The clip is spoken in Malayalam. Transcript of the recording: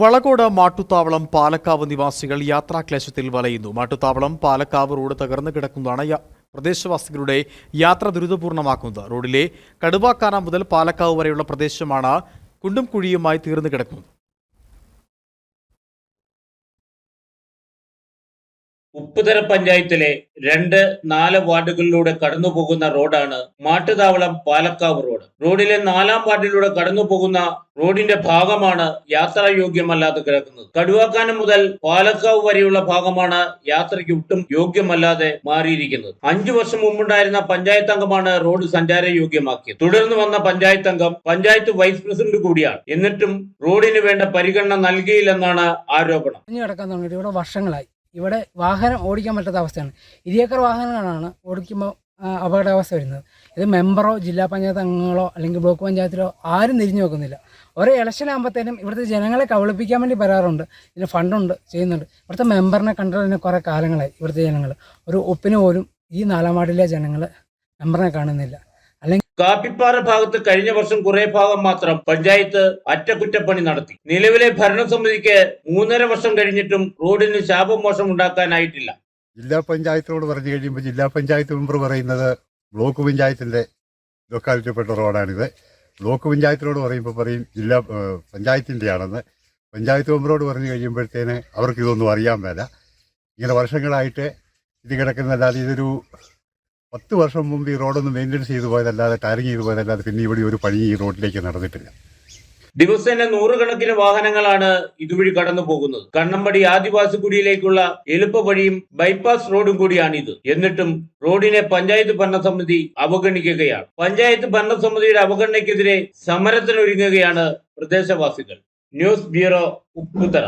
വളകോട് മാട്ടുത്താവളം പാലക്കാവ് നിവാസികൾ യാത്രാക്ലേശത്തിൽ വലയുന്നു. മാട്ടുത്താവളം പാലക്കാവ് റോഡ് തകർന്നു കിടക്കുന്നതാണ് പ്രദേശവാസികളുടെ യാത്ര ദുരിതപൂർണമാക്കുന്നത് റോഡിലെ കടുവാക്കാന മുതൽ പാലക്കാവ് വരെയുള്ള പ്രദേശമാണ് കുണ്ടും കുഴിയുമായി തീർന്നു കിടക്കുന്നത്. ഉപ്പുതര പഞ്ചായത്തിലെ രണ്ട് നാല് വാർഡുകളിലൂടെ കടന്നുപോകുന്ന റോഡാണ് മാട്ടുതാവളം പാലക്കാവ് റോഡ്. റോഡിലെ നാലാം വാർഡിലൂടെ കടന്നുപോകുന്ന റോഡിന്റെ ഭാഗമാണ് യാത്രായോഗ്യമല്ലാതെ കിടക്കുന്നത്. കടുവാക്കാനം മുതൽ പാലക്കാവ് വരെയുള്ള ഭാഗമാണ് യാത്രയ്ക്ക് ഒട്ടും യോഗ്യമല്ലാതെ മാറിയിരിക്കുന്നത്. അഞ്ചു വർഷം മുമ്പുണ്ടായിരുന്ന പഞ്ചായത്ത് അംഗമാണ് റോഡ് സഞ്ചാര യോഗ്യമാക്കിയത് തുടർന്ന് വന്ന പഞ്ചായത്ത് അംഗം പഞ്ചായത്ത് വൈസ് പ്രസിഡന്റ് കൂടിയാണ്. എന്നിട്ടും റോഡിന് വേണ്ട പരിഗണന നൽകിയില്ലെന്നാണ് ആരോപണം. ഇവിടെ വർഷങ്ങളായി. ഇവിടെ വാഹനം ഓടിക്കാൻ പറ്റാത്ത അവസ്ഥയാണ്. ഇരുചക്ര വാഹനങ്ങളാണ് ഓടിക്കുമ്പോൾ അപകടാവസ്ഥ വരുന്നത്. ഇത് മെമ്പറോ ജില്ലാ പഞ്ചായത്ത് അംഗങ്ങളോ അല്ലെങ്കിൽ ബ്ലോക്ക് പഞ്ചായത്തിലോ ആരും തിരിഞ്ഞു നോക്കുന്നില്ല. ഓരോ ഇലക്ഷൻ ആകുമ്പോഴത്തേനും ഇവിടുത്തെ ജനങ്ങളെ കബളിപ്പിക്കാൻ വേണ്ടി വരാറുണ്ട്. ഇതിന് ഫണ്ടുണ്ട് ചെയ്യുന്നുണ്ട്. ഇവിടുത്തെ മെമ്പറിനെ കണ്ടതിന് കുറേ കാലങ്ങളായി ഇവിടുത്തെ ജനങ്ങൾ ഒരു ഒപ്പിന് പോലും ഈ നാലാം വാർഡിലെ ജനങ്ങൾ മെമ്പറിനെ കാണുന്നില്ല. കാപ്പിപ്പാറ ഭാഗത്ത് കഴിഞ്ഞ വർഷം കുറെ ഭാഗം മാത്രം പഞ്ചായത്ത് അറ്റകുറ്റപ്പണി നടത്തി. നിലവിലെ ഭരണസമിതിക്ക് മൂന്നര വർഷം കഴിഞ്ഞിട്ടും റോഡിന് ശാപമോശം ഉണ്ടാക്കാനായിട്ടില്ല. ജില്ലാ പഞ്ചായത്തിനോട് പറഞ്ഞു കഴിയുമ്പോൾ ജില്ലാ പഞ്ചായത്ത് മെമ്പർ പറയുന്നത് ബ്ലോക്ക് പഞ്ചായത്തിന്റെ ലൊക്കാലിറ്റിപ്പെട്ട റോഡാണിത്. ബ്ലോക്ക് പഞ്ചായത്തിനോട് പറയുമ്പോൾ പറയും ജില്ലാ ഏഹ്, പഞ്ചായത്തിന്റെയാണെന്ന്. പഞ്ചായത്ത് മെമ്പറോട് പറഞ്ഞു കഴിയുമ്പോഴത്തേന് അവർക്ക് ഇതൊന്നും അറിയാൻ മേല. ഇങ്ങനെ വർഷങ്ങളായിട്ട് ഇത് കിടക്കുന്നതല്ലാതെ ഇതൊരു പത്ത് വർഷം മുമ്പ് ഈ റോഡൊന്ന് മെയിന്റെനൻസ് ചെയ്തു പോയതല്ലാതെ ടയറിങ് ചെയ്തു പോയതല്ലാതെ പിന്നെ ഇവിടെ ഒരു പണി ഈ റോഡിലേക്ക് നടന്നിട്ടില്ല. ദിവസേന നൂറുകണക്കിന് വാഹനങ്ങളാണ് ഇതുവഴി കടന്നു പോകുന്നത്. കണ്ണമ്പടി ആദിവാസി കുടിയിലേക്കുള്ള എളുപ്പ വഴിയും ബൈപ്പാസ് റോഡും കൂടിയാണിത്. എന്നിട്ടും റോഡിനെ പഞ്ചായത്ത് ഭരണസമിതി അവഗണിക്കുകയാണ്. പഞ്ചായത്ത് ഭരണസമിതിയുടെ അവഗണനയ്ക്കെതിരെ സമരത്തിനൊരുങ്ങുകയാണ് പ്രദേശവാസികൾ. News bureau Upputhara.